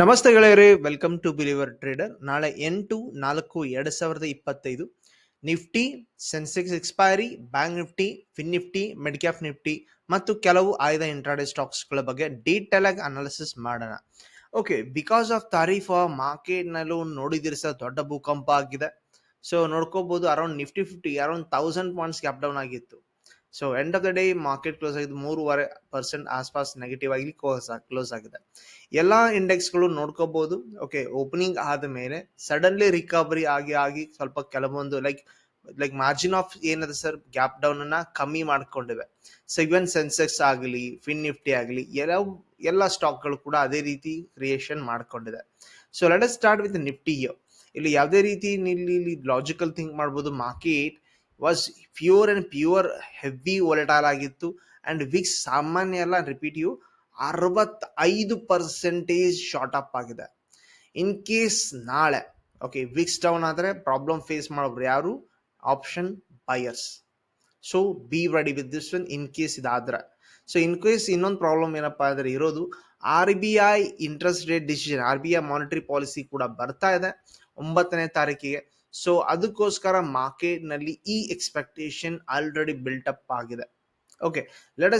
ನಮಸ್ತೆ ಗೆಳೆಯರೇ welcome to believer trader ನಾಳೆ ಎಂಟು, ನಾಲ್ಕು, ಎರಡು ಸಾವಿರದ ಇಪ್ಪತ್ತೈದು. Nifty Sensex expiry bank Nifty Fin Nifty midcap Nifty ಮತ್ತು ಕೆಲವು ಆಯ್ದ ಇಂಟ್ರಾಡೇ ಸ್ಟಾಕ್ಸ್ಗಳ ಬಗ್ಗೆ ಡೀಟೇಲ್ ಆಗಿ ಅನಾಲಿಸಿಸ್ ಮಾಡೋಣ. ಓಕೆ ಬಿಕಾಸ್ ಆಫ್ ತಾರೀಫ್ ಮಾರ್ಕೆಟ್ನಲ್ಲೂ ನೋಡಿದಿರಿ ಸರ್, ದೊಡ್ಡ ಭೂಕಂಪ ಆಗಿದೆ. So ನೋಡ್ಕೋಬಹುದು around Nifty fifty around thousand points up down ಆಗಿತ್ತು. So end of the day market close ಆಗಿದೆ. ಮೂರುವರೆ ಪರ್ಸೆಂಟ್ ಆಸ್ಪಾಸ್ ನೆಗೆಟಿವ್ ಆಗಿ ಕ್ಲೋಸ್ ಕ್ಲೋಸ್ ಆಗಿದೆ. ಎಲ್ಲ ಇಂಡೆಕ್ಸ್ಗಳು ನೋಡ್ಕೋಬಹುದು ಓಕೆ ಓಪನಿಂಗ್ ಆದ ಮೇಲೆ ಸಡನ್ಲಿ ರಿಕವರಿ ಆಗಿ ಆಗಿ ಸ್ವಲ್ಪ ಕೆಲವೊಂದು ಲೈಕ್ ಲೈಕ್ ಮಾರ್ಜಿನ್ ಆಫ್ ಏನದ ಸರ್ ಗ್ಯಾಪ್ ಡೌನ್ ಅನ್ನ ಕಮ್ಮಿ ಮಾಡ್ಕೊಂಡಿವೆ. ಸೊ ಇವನ್ ಸೆನ್ಸೆಕ್ಸ್ ಆಗಲಿ ಫಿನ್ ನಿಫ್ಟಿ ಆಗಲಿ ಎಲ್ಲ ಎಲ್ಲ ಸ್ಟಾಕ್ಗಳು ಕೂಡ ಅದೇ ರೀತಿ ಕ್ರಿಯೇಷನ್ ಮಾಡ್ಕೊಂಡಿದೆ. So let start with Nifty ಇಲ್ಲಿ ಯಾವುದೇ ರೀತಿ ಇಲ್ಲಿ ಲಾಜಿಕಲ್ ಥಿಂಕ್ ಮಾಡ್ಬೋದು. Market was pure and pure heavy volatile ಆಗಿತ್ತು. ಆ್ಯಂಡ್ ವಿಕ್ಸ್ ಸಾಮಾನ್ಯ ಎಲ್ಲ ರಿಪೀಟ್ ಯು ಅರವತ್ತೈದು ಪರ್ಸೆಂಟೇಜ್ ಶಾರ್ಟ್ ಅಪ್ ಆಗಿದೆ. ಇನ್ ಕೇಸ್ ನಾಳೆ ಓಕೆ ವಿಕ್ಸ್ ಡೌನ್ ಆದರೆ ಪ್ರಾಬ್ಲಮ್ ಫೇಸ್ ಮಾಡೋರು ಯಾರು? Option buyers so be ready with this one in case ಇದಾದ್ರೆ. So in case ಇನ್ನೊಂದು ಪ್ರಾಬ್ಲಮ್ ಏನಪ್ಪಾ ಅಂದರೆ ಇರೋದು R B I interest rate decision R B I monetary policy ಕೂಡ ಬರ್ತಾ ಇದೆ. ಒಂಬತ್ತನೇ ತಾರೀಕಿಗೆ. ಸೊ ಅದಕ್ಕೋಸ್ಕರ ಮಾರ್ಕೆಟ್ನಲ್ಲಿ ಈ ಎಕ್ಸ್ಪೆಕ್ಟೇಷನ್ ಆಲ್ರೆಡಿ ಬಿಲ್ಟ್ ಅಪ್ ಆಗಿದೆ. ಓಕೆ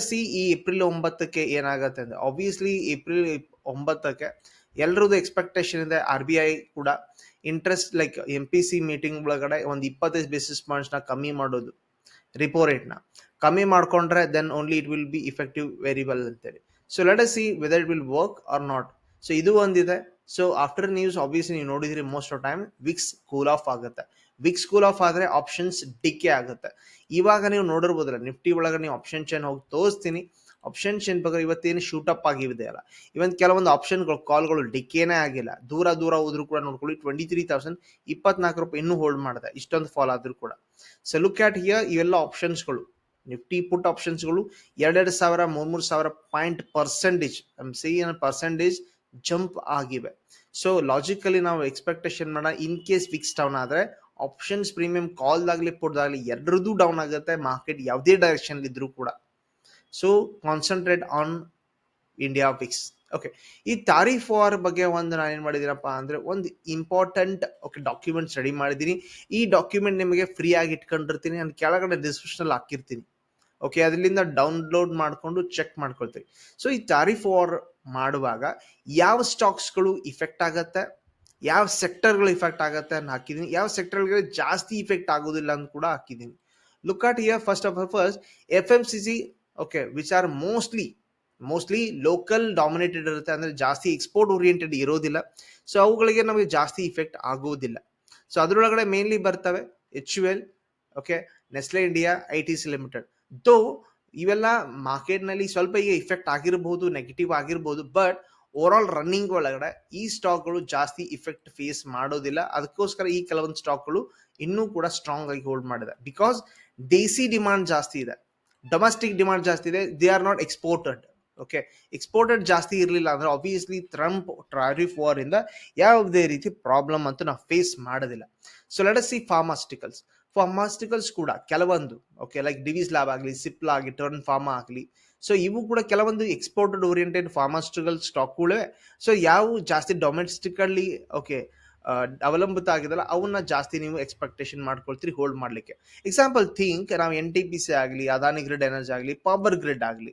ಸಿ ಈ ಏಪ್ರಿಲ್ ಒಂಬತ್ತಕ್ಕೆ ಏನಾಗುತ್ತೆ ಅಂದರೆ ಆಬ್ವಿಯಸ್ಲಿ ಏಪ್ರಿಲ್ ಒಂಬತ್ತಕ್ಕೆ ಎಲ್ರದ್ದು ಎಕ್ಸ್ಪೆಕ್ಟೇಷನ್ ಇದೆ ಆರ್ ಬಿ ಐ ಕೂಡ. Interest like M P C meeting ಒಳಗಡೆ ಒಂದು ಇಪ್ಪತ್ತೈದು ಬೇಸಿಸ್ ಪಾಯಿಂಟ್ಸ್ನ ಕಮ್ಮಿ ಮಾಡೋದು ರಿಪೋ ರೇಟ್ನ ಕಮ್ಮಿ ಮಾಡಿಕೊಂಡ್ರೆ then only it will be effective very well ಅಂತೇಳಿ. So let us see whether it will work or not so ಇದು ಒಂದಿದೆ. ಸೊ ಆಫ್ಟರ್ ನ್ಯೂಸ್ ಆಬ್ವಿಯಸ್ಲಿ ನೀವು ನೋಡಿದ್ರಿ most of time VIX cool off ಆಗುತ್ತೆ. ವಿಕ್ಸ್ ಕೂಲ್ ಆಫ್ ಆದ್ರೆ options ಡಿಕ್ಕೆ ಆಗುತ್ತೆ. ಇವಾಗ ನೀವು ನೋಡಿರ್ಬೋದಲ್ಲ ನಿಫ್ಟಿ ಒಳಗೆ ನೀವು ಆಪ್ಷನ್ ಚೇನ್ ಹೋಗಿ ತೋರಿಸ್ತೀನಿ. ಆಪ್ಷನ್ ಚೇನ್ ಬಗ್ಗೆ ಇವತ್ತೇನು ಶೂಟ್ ಅಪ್ ಆಗಿದೆ ಅಲ್ಲ. ಇವನ್ ಕೆಲವೊಂದು ಆಪ್ಷನ್ಗಳು ಕಾಲ್ಗಳು ಡಿಕ್ಕೇನೇ ಆಗಿಲ್ಲ. ದೂರ ದೂರ ಹೋದ್ರು ಕೂಡ ನೋಡ್ಕೊಳ್ಳಿ ಟ್ವೆಂಟಿ ತ್ರೀ ತೌಸಂಡ್ ಇಪ್ಪತ್ನಾಲ್ಕು ರೂಪಾಯಿ ಇನ್ನೂ ಹೋಲ್ಡ್ ಮಾಡಿದೆ. ಇಷ್ಟೊಂದು ಫಾಲ್ ಆದ್ರೂ ಕೂಡ. ಸೊ ಲುಕ್ ಆಟ್ ಹಿಯರ್ ಇವೆಲ್ಲ ಆಪ್ಷನ್ಸ್ಗಳು ನಿಫ್ಟಿ ಪುಟ್ ಆಪ್ಷನ್ಸ್ಗಳು ಎರಡೆರಡು ಸಾವಿರ ಮೂರ್ ಮೂರು ಸಾವಿರ point percentage see percentage jump ಆಗಿವೆ. ಸೊ ಲಾಜಿಕಲಿ ನಾವು ಎಕ್ಸ್ಪೆಕ್ಟೇಷನ್ ಮಾಡೋಣ. ಇನ್ ಕೇಸ್ ಫಿಕ್ಸ್ ಡೌನ್ ಆದರೆ ಆಪ್ಷನ್ಸ್ ಪ್ರೀಮಿಯಂ ಕಾಲ್ದಾಗಲಿ ಪುಟ್ದಾಗಲಿ ಎರಡರದ್ದು ಡೌನ್ ಆಗುತ್ತೆ. ಮಾರ್ಕೆಟ್ ಯಾವುದೇ ಡೈರೆಕ್ಷನ್ ಇದ್ರೂ ಕೂಡ. So concentrate on India VIX okay ಈ ತಾರೀಫ್ ವಾರ್ ಬಗ್ಗೆ ಒಂದು ನಾನು ಏನು ಮಾಡಿದ್ದೀನಪ್ಪ ಅಂದ್ರೆ, ಒಂದು ಇಂಪಾರ್ಟೆಂಟ್ ಓಕೆ ಡಾಕ್ಯುಮೆಂಟ್ಸ್ ರೆಡಿ ಮಾಡಿದ್ದೀನಿ. ಈ ಡಾಕ್ಯುಮೆಂಟ್ ನಿಮಗೆ ಫ್ರೀ ಆಗಿ ಇಟ್ಕೊಂಡಿರ್ತೀನಿ. ನಾನು ಕೆಳಗಡೆ ಡಿಸ್ಕ್ರಿಪ್ಷನಲ್ಲಿ ಹಾಕಿರ್ತೀನಿ. ಓಕೆ ಅದರಿಂದ ಡೌನ್ಲೋಡ್ ಮಾಡಿಕೊಂಡು ಚೆಕ್ ಮಾಡ್ಕೊಳ್ತೀವಿ. ಸೊ ಈ ತಾರೀಫ್ ವಾರ್ ಮಾಡುವಾಗ ಯಾವ ಸ್ಟಾಕ್ಸ್ಗಳು ಇಫೆಕ್ಟ್ ಆಗತ್ತೆ, ಯಾವ ಸೆಕ್ಟರ್ಗಳು ಇಫೆಕ್ಟ್ ಆಗುತ್ತೆ ಅಂತ ಹಾಕಿದ್ದೀನಿ ಯಾವ ಸೆಕ್ಟರ್ಗಳಿಗೆ ಜಾಸ್ತಿ ಇಫೆಕ್ಟ್ ಆಗೋದಿಲ್ಲ ಅಂತ ಕೂಡ ಹಾಕಿದ್ದೀನಿ look at here first of all first F M C C okay which are mostly mostly local dominated ಇರುತ್ತೆ. ಅಂದ್ರೆ ಜಾಸ್ತಿ ಎಕ್ಸ್ಪೋರ್ಟ್ ಓರಿಯೆಂಟೆಡ್ ಇರೋದಿಲ್ಲ. ಸೊ ಅವುಗಳಿಗೆ ನಮಗೆ ಜಾಸ್ತಿ ಇಫೆಕ್ಟ್ ಆಗೋದಿಲ್ಲ. ಸೊ ಅದರೊಳಗಡೆ ಮೇನ್ಲಿ ಬರ್ತವೆ H U L okay Nestle India I T C limited though ಇವೆಲ್ಲ ಮಾರ್ಕೆಟ್ನಲ್ಲಿ ಸ್ವಲ್ಪ ಈಗ ಇಫೆಕ್ಟ್ ಆಗಿರಬಹುದು ನೆಗೆಟಿವ್ ಆಗಿರಬಹುದು ಬಟ್ ಓವರ್ ಆಲ್ ರನ್ನಿಂಗ್ ಒಳಗಡೆ ಈ ಸ್ಟಾಕ್ಗಳು ಜಾಸ್ತಿ ಇಫೆಕ್ಟ್ ಫೇಸ್ ಮಾಡೋದಿಲ್ಲ. ಅದಕ್ಕೋಸ್ಕರ ಈ ಕೆಲವೊಂದು ಸ್ಟಾಕ್ಗಳು ಇನ್ನೂ ಕೂಡ ಸ್ಟ್ರಾಂಗ್ ಆಗಿ ಹೋಲ್ಡ್ ಮಾಡಿದೆ. ಬಿಕಾಸ್ ದೇಸಿ ಡಿಮಾಂಡ್ ಜಾಸ್ತಿ ಇದೆ. ಡೊಮೆಸ್ಟಿಕ್ ಡಿಮಾಂಡ್ ಜಾಸ್ತಿ ಇದೆ. They are not exported okay exported ಜಾಸ್ತಿ ಇರಲಿಲ್ಲ ಅಂದ್ರೆ ಆಬ್ವಿಯಸ್ಲಿ ಟ್ರಂಪ್ ಟ್ರಾರಿಫ್ ವಾರ್ ಇಂದ ಯಾವುದೇ ರೀತಿ ಪ್ರಾಬ್ಲಮ್ ಅಂತೂ ನಾವು ಫೇಸ್ ಮಾಡೋದಿಲ್ಲ. So let see pharmaceuticals pharmaceuticals ಕೂಡ, ಕೆಲವೊಂದು ಓಕೆ ಲೈಕ್ ಡಿವಿಸ್ ಲ್ಯಾಬ್ ಆಗಲಿ ಸಿಪ್ಲಾ ಆಗಲಿ ಟರ್ನ್ ಫಾರ್ಮಾ ಆಗಲಿ ಸೊ ಇವು ಕೂಡ ಕೆಲವೊಂದು ಎಕ್ಸ್ಪೋರ್ಟೆಡ್ ಓರಿಯೆಂಟೆಡ್ ಫಾರ್ಮಾಸ್ಟಿಕಲ್ ಸ್ಟಾಕ್ಗಳೇ ಸೊ ಯಾವ ಜಾಸ್ತಿ ಡೊಮೆಸ್ಟಿಕಲ್ಲಿ ಓಕೆ ಅವಲಂಬಿತ ಆಗಿದಲ್ಲ ಅವನ್ನ ಜಾಸ್ತಿ ನೀವು ಎಕ್ಸ್ಪೆಕ್ಟೇಷನ್ ಮಾಡ್ಕೊಳ್ತೀರಿ ಹೋಲ್ಡ್ ಮಾಡ್ಲಿಕ್ಕೆ. ಎಕ್ಸಾಂಪಲ್ ಥಿಂಕ್ ನಾವು ಎನ್ ಟಿ ಪಿ ಸಿ ಆಗಲಿ ಅದಾನಿ ಗ್ರಿಡ್ ಎನರ್ಜಿ ಆಗಲಿ ಪವರ್ ಗ್ರಿಡ್ ಆಗಲಿ,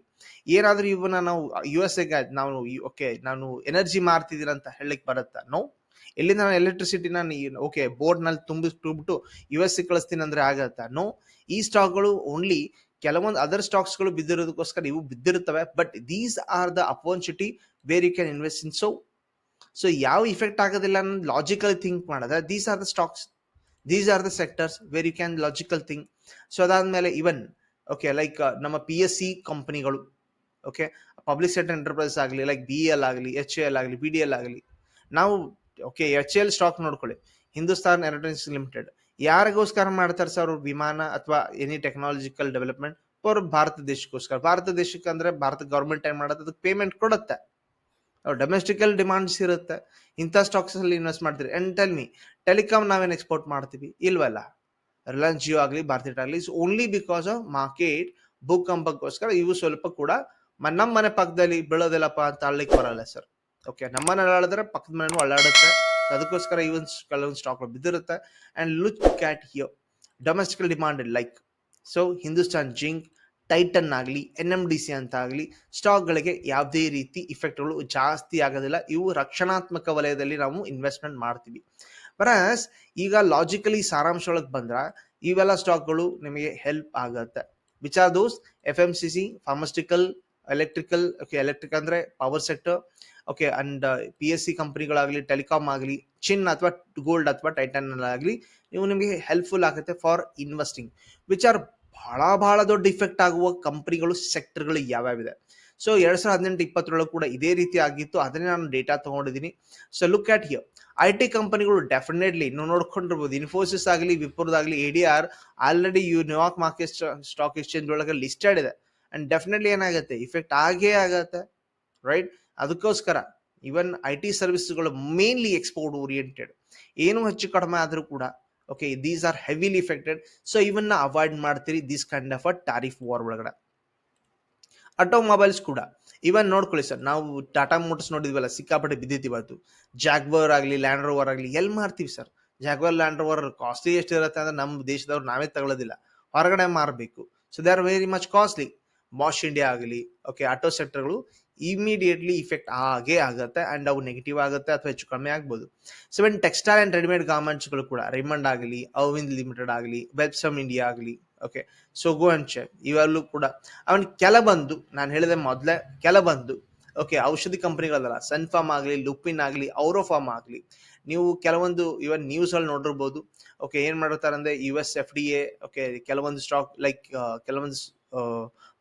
ಏನಾದರೂ ಇವನ್ನ ನಾವು ಯು ಎಸ್ ಎಗೆ ನಾವು ಓಕೆ ನಾನು ಎನರ್ಜಿ ಮಾರ್ತಿದ್ದೀನಿ ಅಂತ ಹೇಳಲಿಕ್ಕೆ ಬರುತ್ತಾ? ನೋ ಎಲ್ಲಿಂದ ನಾನು ಎಲೆಕ್ಟ್ರಿಸಿಟಿನ ಓಕೆ ಬೋರ್ಡ್ನಲ್ಲಿ ತುಂಬಿ ತುಂಬಿಟ್ಟು ಯು ಎಸ್ ಕಳಿಸ್ತೀನಿ ಅಂದ್ರೆ ಆಗತ್ತಾ? ನೋ ಈ ಸ್ಟಾಕ್ಗಳು ಓನ್ಲಿ ಕೆಲವೊಂದು ಅದರ್ ಸ್ಟಾಕ್ಸ್ಗಳು ಬಿದ್ದಿರೋದಕ್ಕೋಸ್ಕರ ಇವು ಬಿದ್ದಿರುತ್ತವೆ but these are the opportunity where you can invest in so so ಯಾವ ಇಫೆಕ್ಟ್ ಆಗೋದಿಲ್ಲ ಅನ್ನೋದು ಲಾಜಿಕಲ್ ಥಿಂಕ್ ಮಾಡಿದ್ರೆ these are the stocks these are the sectors where you can logical think so ಅದಾದ್ಮೇಲೆ ಇವನ್ okay like ನಮ್ಮ P S C ಕಂಪನಿಗಳು okay public sector enterprise ಆಗಲಿ like B L ಆಗಲಿ H L ಆಗಲಿ B D L ಆಗಲಿ, ನಾವು okay H L stock ನೋಡ್ಕೊಳ್ಳಿ. Hindustan aeronautics limited ಯಾರಿಗೋಸ್ಕರ ಮಾಡ್ತಾರೆ ಸರ್ ಅವ್ರು ವಿಮಾನ ಅಥವಾ ಎನಿ ಟೆಕ್ನಾಲಜಿಕಲ್ ಡೆವಲಪ್ಮೆಂಟ್ ಅವ್ರ ಭಾರತ ದೇಶಕ್ಕೋಸ್ಕರ? ಭಾರತ ದೇಶಕ್ಕೆ ಅಂದ್ರೆ ಭಾರತ ಗೌರ್ಮೆಂಟ್ ಏನ್ ಮಾಡುತ್ತೆ? ಅದಕ್ಕೆ ಪೇಮೆಂಟ್ ಕೊಡುತ್ತೆ. ಡೊಮೆಸ್ಟಿಕಲ್ ಡಿಮಾಂಡ್ಸ್ ಇರುತ್ತೆ. ಇಂಥ ಸ್ಟಾಕ್ಸ್ ಅಲ್ಲಿ ಇನ್ವೆಸ್ಟ್ ಮಾಡ್ತೀರಿ. ಅಂಡ್ ಟೆಲ್ ಮಿ ಟೆಲಿಕಾಮ್ ನಾವೇನು ಎಕ್ಸ್ಪೋರ್ಟ್ ಮಾಡ್ತೀವಿ? ಇಲ್ವಲ್ಲ. ರಿಲಯನ್ಸ್ ಜಿಯೋ ಆಗಲಿ ಭಾರತೀಯ ಆಗಲಿ ಓನ್ಲಿ ಬಿಕಾಸ್ ಆಫ್ ಮಾರ್ಕೆಟ್ ಭೂಕಂಪಕ್ಕೋಸ್ಕರ ಇವು ಸ್ವಲ್ಪ ಕೂಡ ನಮ್ಮ ಮನೆ ಪಕ್ಕದಲ್ಲಿ ಬೀಳೋದಿಲ್ಲಪ್ಪ ಅಂತ ಅಳ್ಲಿಕ್ಕೆ ಬರಲ್ಲ ಸರ್. ಓಕೆ ನಮ್ಮನ್ನ ಅಲ್ಲಾಡಿದ್ರೆ ಪಕ್ಕದ ಮನೆಯೂ ಅಲ್ಲಾಡುತ್ತೆ. ಅದಕ್ಕೋಸ್ಕರ ಇವನ್ ಕೆಲವೊಂದು ಸ್ಟಾಕ್ಗಳು ಬಿದ್ದಿರುತ್ತೆ. And look at here domestical demand like so Hindustan zinc Titan ಆಗಲಿ ಎನ್ ಎಂ ಡಿ ಸಿ ಅಂತ ಆಗಲಿ ಸ್ಟಾಕ್ಗಳಿಗೆ ಯಾವುದೇ ರೀತಿ ಇಫೆಕ್ಟ್ಗಳು ಜಾಸ್ತಿ ಆಗೋದಿಲ್ಲ. ಇವು ರಕ್ಷಣಾತ್ಮಕ ವಲಯದಲ್ಲಿ ನಾವು ಇನ್ವೆಸ್ಟ್ಮೆಂಟ್ ಮಾಡ್ತೀವಿ. ಬರಸ್ ಈಗ ಲಾಜಿಕಲಿ ಸಾರಾಂಶ ಒಳಗೆ ಬಂದ್ರೆ, ಇವೆಲ್ಲ ಸ್ಟಾಕ್ಗಳು ನಿಮಗೆ ಹೆಲ್ಪ್ ಆಗುತ್ತೆ. Which are those F M C C pharmaceutical electrical okay electric ಅಂದರೆ power sector okay and P S C ಕಂಪ್ನಿಗಳಾಗಲಿ telecom ಆಗಲಿ ಚಿನ್ ಅಥವಾ ಗೋಲ್ಡ್ ಅಥವಾ ಟೈಟನ್ ಆಗಲಿ ನೀವು ನಿಮಗೆ ಹೆಲ್ಪ್ಫುಲ್ ಆಗುತ್ತೆ ಫಾರ್ ಇನ್ವೆಸ್ಟಿಂಗ್ ವಿಚ್ ಆರ್ ಬಹಳ ಬಹಳ ದೊಡ್ಡ ಇಫೆಕ್ಟ್ ಆಗುವ ಕಂಪ್ನಿಗಳು ಸೆಕ್ಟರ್ಗಳು ಯಾವ್ಯಾವಿದೆ ಸೊ ಎರಡ್ ಸಾವಿರದ ಹದಿನೆಂಟು ಇಪ್ಪತ್ತರೊಳಗೆ ಕೂಡ ಇದೇ ರೀತಿ ಆಗಿತ್ತು. ಅದನ್ನೇ ನಾನು ಡೇಟಾ ತಗೊಂಡಿದ್ದೀನಿ. So look at here I T ಕಂಪನಿಗಳು ಡೆಫಿನೆಟ್ಲಿ ಇನ್ನು ನೋಡ್ಕೊಂಡಿರ್ಬೋದು. ಇನ್ಫೋಸಿಸ್ ಆಗಲಿ ವಿಪ್ರದಾಗಲಿ A D R already U New York market stock exchange ಒಳಗೆ ಲಿಸ್ಟೆಡ್ ಇದೆ. ಅಂಡ್ ಡೆಫಿನೆಟ್ಲಿ ಏನಾಗುತ್ತೆ? ಇಫೆಕ್ಟ್ ಆಗೇ ಆಗುತ್ತೆ ರೈಟ್ ಅದಕ್ಕೋಸ್ಕರ ಇವನ್ ಐ ಟಿ ಸರ್ವಿಸ್ಗಳು ಮೇನ್ಲಿ ಎಕ್ಸ್ಪೋರ್ಟ್ ಓರಿಯೆಂಟೆಡ್ ಏನು ಹೆಚ್ಚು ಕಡಿಮೆ ಆದರೂ ಕೂಡ okay these are heavily affected so ಇವನ್ನ ಅವಾಯ್ಡ್ ಮಾಡ್ತೀರಿ this kind of a tariff war ಒಳಗಡೆ. ಆಟೋಮೊಬೈಲ್ಸ್ ಕೂಡ. ಇವನ್ ನೋಡ್ಕೊಳ್ಳಿ ಸರ್ ನಾವು ಟಾಟಾ ಮೋಟರ್ಸ್ ನೋಡಿದ್ವಲ್ಲ, ಸಿಕ್ಕಾಪಟ್ಟೆ ಬಿದ್ದಿತ್ತು ಇವತ್ತು. ಜಾಗ್ವರ್ ಆಗಲಿ ಲ್ಯಾಂಡ್ ರೋವರ್ ಆಗಲಿ ಎಲ್ಲಿ ಮಾರ್ತೀವಿ sir Jaguar Land Rover costly ಎಷ್ಟು ಇರುತ್ತೆ ಅಂದ್ರೆ ನಮ್ಮ ದೇಶದವ್ರು ನಾವೇ ತಗೊಳ್ಳೋದಿಲ್ಲ. ಹೊರಗಡೆ ಮಾರಬೇಕು. So they are very much costly Bosch India ಆಗಲಿ ಓಕೆ ಆಟೋ ಸೆಕ್ಟರ್ಗಳು ಇಮಿಡಿಯೇಟ್ಲಿ ಇಫೆಕ್ಟ್ ಆಗೇ ಆಗುತ್ತೆ ಅಂಡ್ ಅವು ನೆಗೆಟಿವ್ ಆಗುತ್ತೆ ಅಥವಾ ಹೆಚ್ಚು ಕಮ್ಮಿ ಆಗ್ಬೋದು. So when textile and readymade ಗಾರ್ಮೆಂಟ್ಸ್ಗಳು ಕೂಡ ರಿಮಂಡ್ ಆಗಲಿ ಅವಿಂದ್ ಲಿಮಿಟೆಡ್ ಆಗಲಿ ವೆಬ್ಸಮ್ ಇಂಡಿಯಾ ಆಗಲಿ okay so go and check ಇವೆಲ್ಲೂ ಕೂಡ ಅವನ್ ಕೆಲವೊಂದು, ನಾನು ಹೇಳಿದೆ ಮೊದಲೇ, ಕೆಲವೊಂದು ಓಕೆ ಔಷಧಿ ಕಂಪನಿಗಳಲ್ಲ ಸನ್ಫಾರ್ಮ್ ಆಗಲಿ ಲುಪಿನ್ ಆಗಲಿ ಔರೋಫಾರ್ಮ್ ಆಗಲಿ, ನೀವು ಕೆಲವೊಂದು ಇವನ್ ನ್ಯೂಸ್ ಅಲ್ಲಿ ನೋಡಿರ್ಬೋದು ಓಕೆ ಏನ್ ಮಾಡಿರ್ತಾರೆ ಅಂದ್ರೆ U S F D A okay ಕೆಲವೊಂದು ಸ್ಟಾಕ್ ಲೈಕ್ ಕೆಲವೊಂದು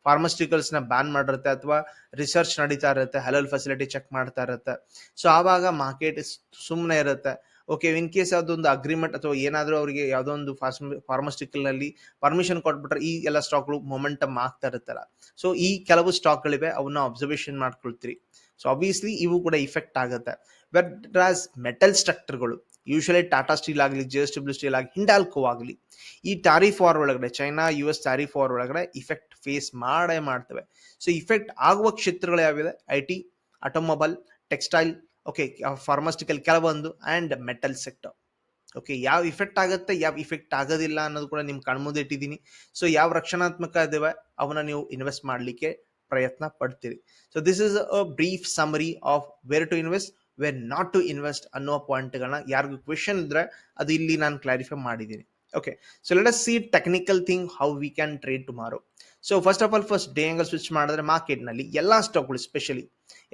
ಫಾರ್ಮಸ್ಟಿಕಲ್ಸ್ನ ಬ್ಯಾನ್ ಮಾಡಿರುತ್ತೆ ಅಥವಾ ರಿಸರ್ಚ್ ನಡೀತಾ ಇರುತ್ತೆ ಹಲಲ್ ಫೆಸಿಲಿಟಿ ಚೆಕ್ ಮಾಡ್ತಾ ಇರುತ್ತೆ. ಸೊ ಆವಾಗ ಮಾರ್ಕೆಟ್ ಸುಮ್ಮನೆ ಇರುತ್ತೆ. ಓಕೆ ಇನ್ ಕೇಸ್ ಯಾವುದೊಂದು ಅಗ್ರಿಮೆಂಟ್ ಅಥವಾ ಏನಾದರೂ ಅವರಿಗೆ ಯಾವುದೋ ಒಂದು ಫಾರ್ಮ್ನಲ್ಲಿ ಪರ್ಮಿಷನ್ ಕೊಟ್ಬಿಟ್ರೆ ಈ ಎಲ್ಲ ಸ್ಟಾಕ್ಗಳು ಮೊಮೆಂಟಮ್ ಆಗ್ತಾ ಇರುತ್ತಲ್ಲ. ಸೊ ಈ ಕೆಲವು ಸ್ಟಾಕ್ಗಳಿವೆ ಅವನ್ನ ಅಬ್ಸರ್ವೇಷನ್ ಮಾಡ್ಕೊಳ್ತೀರಿ. ಸೊ ಅಬ್ವಿಯಸ್ಲಿ ಇವು ಕೂಡ ಇಫೆಕ್ಟ್ ಆಗುತ್ತೆ. ವೆಟ್ ಡ್ರಾಸ್ ಮೆಟಲ್ ಸ್ಟ್ರಕ್ಚರ್ಗಳು ಯೂಶಲಿ ಟಾಟಾ ಸ್ಟೀಲ್ ಆಗಲಿ ಜೆ ಎಸ್ ಡಬ್ಲ್ಯೂ ಸ್ಟೀಲ್ ಆಗಲಿ ಹಿಂಡಾಲ್ಕೋ ಆಗಲಿ, ಈ ಟಾರಿಫ್ ವಾರ್ ಒಳಗಡೆ China U S tariff war ಒಳಗಡೆ ಇಫೆಕ್ಟ್ ಫೇಸ್ ಮಾಡೇ ಮಾಡ್ತವೆ. ಸೊ ಇಫೆಕ್ಟ್ ಆಗುವ ಕ್ಷೇತ್ರಗಳು ಯಾವಿದೆ I T automobile textile okay pharmaceutical ಕೆಲವೊಂದು ಆ್ಯಂಡ್ ಮೆಟಲ್ ಸೆಕ್ಟರ್ ಓಕೆ ಯಾವ ಇಫೆಕ್ಟ್ ಆಗುತ್ತೆ, ಯಾವ ಇಫೆಕ್ಟ್ ಆಗೋದಿಲ್ಲ ಅನ್ನೋದು ಕೂಡ ನಿಮ್ಮ ಕಣ್ಮುಂದೆ ಇಟ್ಟಿದ್ದೀನಿ. ಸೊ ಯಾವ ರಕ್ಷಣಾತ್ಮಕ ಇದಾವೆ, ಅವನ್ನ ನೀವು ಇನ್ವೆಸ್ಟ್ ಮಾಡಲಿಕ್ಕೆ ಪ್ರಯತ್ನ ಪಡ್ತೀರಿ. So this is a brief summary of where to invest where not to invest ಅನ್ನೋ ಪಾಯಿಂಟ್ಗಳನ್ನ ಯಾರಿಗೂ ಕ್ವೆಶನ್ ಇದ್ರೆ ಅದು ಇಲ್ಲಿ ನಾನು ಕ್ಲಾರಿಫೈ ಮಾಡಿದ್ದೀನಿ okay so let us see technical thing how we can trade tomorrow so first of all first day angle switch ಮಾಡಿದ್ರೆ ಮಾರ್ಕೆಟ್ನಲ್ಲಿ ಎಲ್ಲ ಸ್ಟಾಕ್ಗಳು ಸ್ಪೆಷಲಿ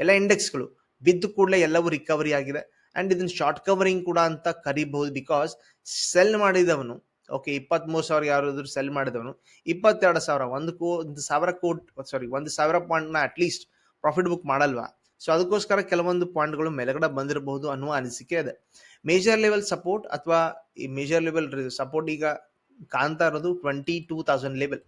ಎಲ್ಲ ಇಂಡೆಕ್ಸ್ಗಳು ಬಿದ್ದು ಕೂಡಲೇ ಎಲ್ಲವೂ ರಿಕವರಿ ಆಗಿದೆ. ಆ್ಯಂಡ್ ಇದನ್ನ ಶಾರ್ಟ್ ಕವರಿಂಗ್ ಕೂಡ ಅಂತ ಕರಿಬಹುದು ಬಿಕಾಸ್ ಸೆಲ್ ಮಾಡಿದವನು ಓಕೆ ಇಪ್ಪತ್ತ್ ಮೂರು ಸಾವಿರ ಯಾರಾದರೂ ಸೆಲ್ ಮಾಡಿದವನು, ಇಪ್ಪತ್ತೆರಡು ಸಾವಿರ, ಒಂದು ಕೋ, ಒಂದು ಸಾವಿರ ಕೋಟ್ ಸಾರಿ ಒಂದು ಸಾವಿರ ಪಾಯಿಂಟ್ನ ಅಟ್ಲೀಸ್ಟ್ ಪ್ರಾಫಿಟ್ ಬುಕ್ ಮಾಡಲ್ವಾ? ಸೊ ಅದಕ್ಕೋಸ್ಕರ ಕೆಲವೊಂದು ಪಾಯಿಂಟ್ಗಳು ಮೇಲಗಡೆ ಬಂದಿರಬಹುದು ಅನ್ನುವ ಅನಿಸಿಕೆ ಇದೆ. ಮೇಜರ್ ಲೆವೆಲ್ ಸಪೋರ್ಟ್ ಅಥವಾ ಈ ಮೇಜರ್ ಲೆವೆಲ್ ಸಪೋರ್ಟ್ ಈಗ ಕಾಣ್ತಾ ಇರೋದು twenty two thousand level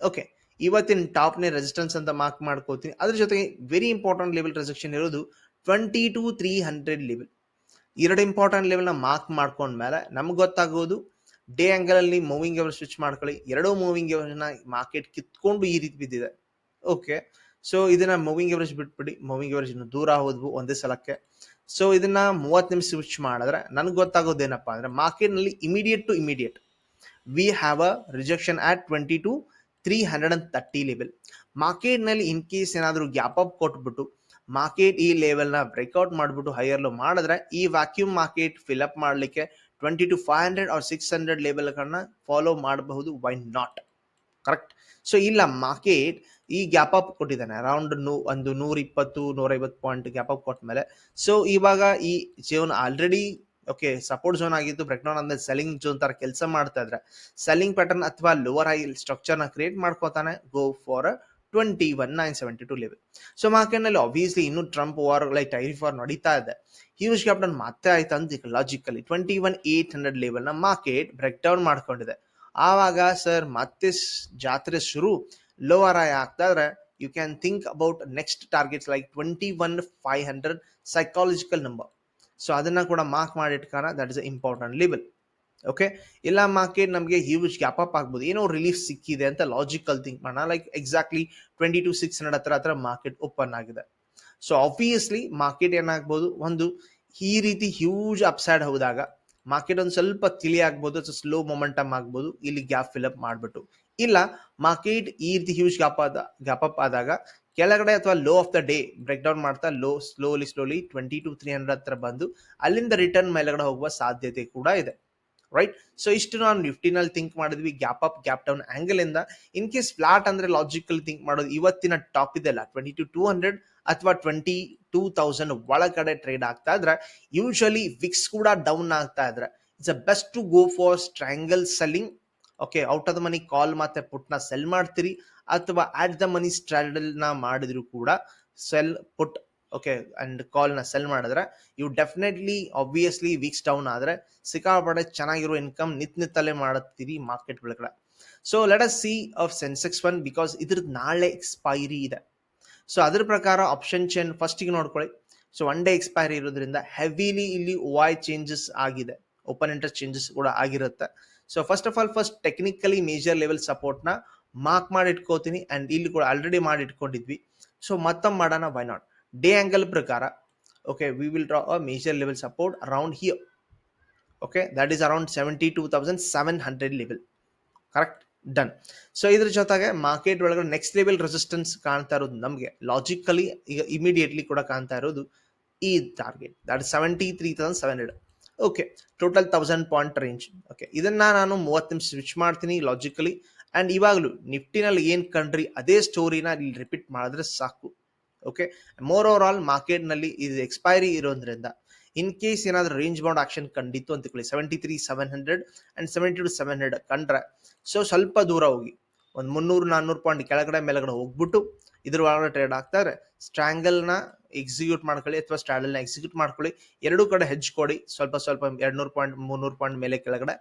okay ಇವತ್ತಿನ ಟಾಪ್ನೇ ರೆಸಿಸ್ಟೆನ್ಸ್ ಅಂತ ಮಾರ್ಕ್ ಮಾಡ್ಕೋತೀನಿ ಅದ್ರ ಜೊತೆಗೆ ವೆರಿ ಇಂಪಾರ್ಟೆಂಟ್ ಲೆವೆಲ್ ರೆಸೆಕ್ಷನ್ ಇರೋದು twenty two three hundred level ಎರಡು ಇಂಪಾರ್ಟೆಂಟ್ ಲೆವೆಲ್ನ ಮಾರ್ಕ್ ಮಾಡ್ಕೊಂಡ್ಮೇಲೆ ನಮ್ಗೆ ಗೊತ್ತಾಗೋದು ಡೇ ಆಂಗಲ್ ಅಲ್ಲಿ ಮೂವಿಂಗ್ ಎವರ್ ಸ್ವಿಚ್ ಮಾಡ್ಕೊಳ್ಳಿ. ಎರಡೂ ಮೂವಿಂಗ್ ಎವರ್ನ ಮಾರ್ಕೆಟ್ ಕಿತ್ಕೊಂಡು ಈ ರೀತಿ ಬಿದ್ದಿದೆ. ಓಕೆ ಸೊ ಇದನ್ನ ಮೂವಿಂಗ್ ಎವರೇಜ್ ಬಿಟ್ಬಿಡಿ. ಮೂವಿಂಗ್ ಎವರೇಜ್ ಇನ್ನು ದೂರ ಹೋದ್ವು ಒಂದೇ ಸಲಕ್ಕೆ. ಸೊ ಇದನ್ನ ಮೂವತ್ತು ನಿಮಿಷ ಸ್ವಿಚ್ ಮಾಡಿದ್ರೆ ನನಗೆ ಗೊತ್ತಾಗೋದೇನಪ್ಪ ಅಂದ್ರೆ ಮಾರ್ಕೆಟ್ನಲ್ಲಿ immediate to immediate we have a rejection at twenty two three hundred and thirty level ಮಾರ್ಕೆಟ್ನಲ್ಲಿ ಇನ್ ಕೇಸ್ ಏನಾದರೂ ಗ್ಯಾಪ್ ಅಪ್ ಕೊಟ್ಬಿಟ್ಟು, ಮಾರ್ಕೆಟ್ ಈ ಲೆವೆಲ್ನ ಬ್ರೇಕ್ಔಟ್ ಮಾಡ್ಬಿಟ್ಟು ಹೈಯರ್ ಲೋ ಮಾಡಿದ್ರೆ ಈ ವ್ಯಾಕ್ಯೂಮ್ ಮಾರ್ಕೆಟ್ ಫಿಲ್ ಅಪ್ ಮಾಡ್ಲಿಕ್ಕೆ twenty two five hundred or six hundred ಲೆವೆಲ್ಗಳನ್ನ follow ಮಾಡಬಹುದು. ವೈ ನಾಟ್ ಕರೆಕ್ಟ್ ಸೊ ಇಲ್ಲ, ಮಾರ್ಕೆಟ್ ಈ ಗ್ಯಾಪ್ ಅಪ್ ಕೊಟ್ಟಿದ್ದಾನೆ. ಅರೌಂಡ್ ನೂ, ಒಂದು ನೂರ ಇಪ್ಪತ್ತು ನೂರೈವತ್ತು ಪಾಯಿಂಟ್ ಗ್ಯಾಪ್ ಅಪ್ ಕೊಟ್ಟ ಮೇಲೆ. ಸೊ ಇವಾಗ ಈ zone already okay support zone ಆಗಿತ್ತು ಬ್ರೇಕ್ಡೌನ್ ಅಂದ್ರೆ ಸೆಲ್ಲಿಂಗ್ ಝೋನ್ ತರ ಕೆಲಸ ಮಾಡ್ತಾ ಇದ್ರೆ ಸೆಲ್ಲಿಂಗ್ ಪ್ಯಾಟರ್ನ್ ಅಥವಾ ಲೋವರ್ ಹೈ ಸ್ಟ್ರಕ್ಚರ್ನ create ಮಾಡ್ಕೋತಾನೆ go for twenty one nine seventy two level so ಮಾರ್ಕೆಟ್ನಲ್ಲಿ ಆಬ್ವಿಯಸ್ಲಿ ಇನ್ನು Trump war like tariff war ನಡೀತಾ ಇದೆ. ಹ್ಯೂಜ್ ಗ್ಯಾಪ್ ಡೌನ್ ಮತ್ತೆ ಆಯ್ತು ಅಂತ logically twenty one eight hundred ಲೆವೆಲ್ನ market break down ಮಾಡ್ಕೊಂಡಿದೆ. ಆವಾಗ ಸರ್ ಮತ್ತೆ ಜಾತ್ರೆ ಶುರು. ಐ ಆಗ್ತಾ ಇದ್ರೆ you can think about next targets like twenty one five hundred psychological number so ಅದನ್ನ ಕೂಡ mark ಮಾಡಿಟ್ಕೋಣ that is important level okay ಇಲ್ಲ ಮಾರ್ಕೆಟ್ ನಮಗೆ ಹ್ಯೂಜ್ ಗ್ಯಾಪ್ ಅಪ್ ಆಗ್ಬೋದು. ಏನೋ ರಿಲೀಫ್ ಸಿಕ್ಕಿದೆ ಅಂತ ಲಾಜಿಕಲ್ ಥಿಂಕ್ ಮಾಡೋಣ. Like exactly twenty two six hundred ಹತ್ರ ಹತ್ರ ಮಾರ್ಕೆಟ್ ಓಪನ್ ಆಗಿದೆ. ಸೊ ಆಬ್ವಿಯಸ್ಲಿ ಮಾರ್ಕೆಟ್ ಏನಾಗ್ಬೋದು? ಒಂದು ಈ ರೀತಿ ಹ್ಯೂಜ್ ಅಪ್ಸೈಡ್ ಹೋದಾಗ ಮಾರ್ಕೆಟ್ ಒಂದು ಸ್ವಲ್ಪ ತಿಳಿ ಆಗ್ಬೋದು ಅಥವಾ ಸ್ಲೋ ಮೊಮೆಂಟಮ್ ಆಗ್ಬೋದು, ಇಲ್ಲಿ ಗ್ಯಾಪ್ ಫಿಲ್ ಅಪ್ ಮಾಡ್ಬಿಟ್ಟು. ಇಲ್ಲ ಮಾರ್ಕೆಟ್ ಈ ರೀತಿ ಹ್ಯೂಜ್ ಗ್ಯಾಪ್ ಆದ ಗ್ಯಾಪ್ ಅಪ್ ಆದಾಗ ಕೆಳಗಡೆ ಅಥವಾ low of the day break down ಮಾಡ್ತಾ low slowly slowly twenty two three hundred ಹತ್ರ ಬಂದು ಅಲ್ಲಿಂದ ರಿಟರ್ನ್ ಮೇಲೆಗಡೆ ಹೋಗುವ ಸಾಧ್ಯತೆ ಕೂಡ ಇದೆ. ರೈಟ್ ಸೊ ಇಷ್ಟು ನಾವು ನಿಫ್ಟಿನಲ್ಲಿ ಥಿಂಕ್ ಮಾಡಿದ್ವಿ gap up gap down angle ಇಂದ. ಇನ್ ಕೇಸ್ ಫ್ಲಾಟ್ ಅಂದ್ರೆ ಲಾಜಿಕಲ್ ಥಿಂಕ್ ಮಾಡೋದು ಇವತ್ತಿನ ಟಾಪ್ ಇದೆಲ್ಲ ಟ್ವೆಂಟಿ ಟು ಟೂ ಹಂಡ್ರೆಡ್ ಅಥವಾ ಟ್ವೆಂಟಿ ಟೂ ತೌಸಂಡ್ ಒಳಗಡೆ ಟ್ರೇಡ್ ಆಗ್ತಾ ಇದ್ರೆ ಯೂಶಲಿ ವಿಕ್ಸ್ ಕೂಡ ಡೌನ್ ಆಗ್ತಾ ಇದ್ರೆ it's a best to go for strangle selling okay out of the money call ಮತ್ತೆ ಪುಟ್ನ ಸೆಲ್ ಮಾಡ್ತೀರಿ, ಅಥವಾ ಆಟ್ ದ ಮನಿ ಸ್ಟ್ರಾಡಲ್ನ ಮಾಡಿದ್ರು ಕೂಡ ಸೆಲ್ ಪುಟ್ ಓಕೆ ಅಂಡ್ ಕಾಲ್ನ ಸೆಲ್ ಮಾಡಿದ್ರೆ ಇವು ಡೆಫಿನೆಟ್ಲಿ ಆಬ್ವಿಯಸ್ಲಿ ವೀಕ್ಸ್ ಡೌನ್ ಆದರೆ ಸಿಕ್ಕಾಪಡೆ ಚೆನ್ನಾಗಿರೋ ಇನ್ಕಮ್ ನಿತ್ ನಿತ್ತಲ್ಲೇ ಮಾಡುತ್ತೀರಿ ಮಾರ್ಕೆಟ್ ಒಳಗಡೆ. So let us see of Sensex one because ಇದ್ರದ್ದು ನಾಳೆ ಎಕ್ಸ್ಪೈರಿ ಇದೆ. ಸೊ ಅದ್ರ ಪ್ರಕಾರ ಆಪ್ಷನ್ ಚೇನ್ ಫಸ್ಟಿಗೆ ನೋಡ್ಕೊಳ್ಳಿ. ಸೊ ಒನ್ ಡೇ ಎಕ್ಸ್ಪೈರಿ ಇರೋದ್ರಿಂದ ಹೆವಿಲಿ ಇಲ್ಲಿ ವಾಯ್ ಚೇಂಜಸ್ ಆಗಿದೆ. ಓಪನ್ ಇಂಟ್ರೆಸ್ಟ್ ಚೇಂಜಸ್ ಕೂಡ ಆಗಿರುತ್ತೆ. So first of all first technically major level ಸಪೋರ್ಟ್ನ mark ಮಾಡಿ ಇಟ್ಕೋತೀನಿ ಅಂಡ್ ಇಲ್ಲಿ ಕೂಡ ಆಲ್ರೆಡಿ ಮಾಡಿ ಇಟ್ಕೊಂಡಿದ್ವಿ. ಸೊ ಮತ್ತೊಮ್ಮೆ ಮಾಡೋಣ ವೈ ನಾಟ್ ಡೇ ಆಂಗಲ್ ಪ್ರಕಾರ okay we will draw a major level support around here okay that is around seventy two thousand seven hundred level correct done so ಇದ್ರ ಜೊತೆಗೆ ಮಾರ್ಕೆಟ್ ಒಳಗಡೆ next level resistance ಕಾಣ್ತಾ ಇರೋದು ನಮಗೆ. Logically ಈಗ immediately ಕೂಡ ಕಾಣ್ತಾ ಇರೋದು ಈ target that seventy three thousand seven hundred okay total thousand point range okay ಇದನ್ನ ನಾನು ಮೂವತ್ತು ನಿಮಿಷ ಸ್ವಿಚ್ ಮಾಡ್ತೀನಿ ಲಾಜಿಕಲಿ ಅಂಡ್ ಇವಾಗಲೂ ನಿಫ್ಟಿನಲ್ಲಿ ಏನು ಕಂಡ್ರಿ ಅದೇ ಸ್ಟೋರಿನ ಇಲ್ಲಿ ರಿಪೀಟ್ ಮಾಡಿದ್ರೆ ಸಾಕು. ಓಕೆ ಮೋರ್ ಓವರ್ ಆಲ್ ಮಾರ್ಕೆಟ್ನಲ್ಲಿ ಇದು ಎಕ್ಸ್ಪೈರಿ ಇರೋದ್ರಿಂದ ಇನ್ ಕೇಸ್ ಏನಾದರೂ ರೇಂಜ್ ಬೌಂಡ್ ಆಕ್ಷನ್ ಕಂಡಿತ್ತು ಅಂತ ತಿಳ್ಕೊಳ್ಳಿ. Seventy three seven hundred and seventy two seven hundred ಕಂಡ್ರೆ ಸೊ ಸ್ವಲ್ಪ ದೂರ ಹೋಗಿ. ಒಂದು ಮುನ್ನೂರು, ನಾನ್ನೂರು ಪಾಯಿಂಟ್ ಕೆಳಗಡೆ, ಮೇಲೆಗಡೆ ಹೋಗ್ಬಿಟ್ಟು ಇದ್ರ ಒಳಗಡೆ ಟ್ರೇಡ್ ಆಗ್ತಾರೆ ಸ್ಟ್ರಾಂಗಲ್ನ ಎಕ್ಸಿಕ್ಯೂಟ್ ಮಾಡ್ಕೊಳ್ಳಿ ಅಥವಾ ಸ್ಟ್ರಾಡಲ್ನ ಎಕ್ಸಿಕ್ಯೂಟ್ ಮಾಡ್ಕೊಳ್ಳಿ. ಎರಡೂ ಕಡೆ ಹೆಜ್ ಕೊಡಿ. ಸ್ವಲ್ಪ ಸ್ವಲ್ಪ ಎರಡ್ನೂರು ಪಾಯಿಂಟ್ ಮುನ್ನೂರು ಪಾಯಿಂಟ್ ಮೇಲೆ ಕೆಳಗಡೆ.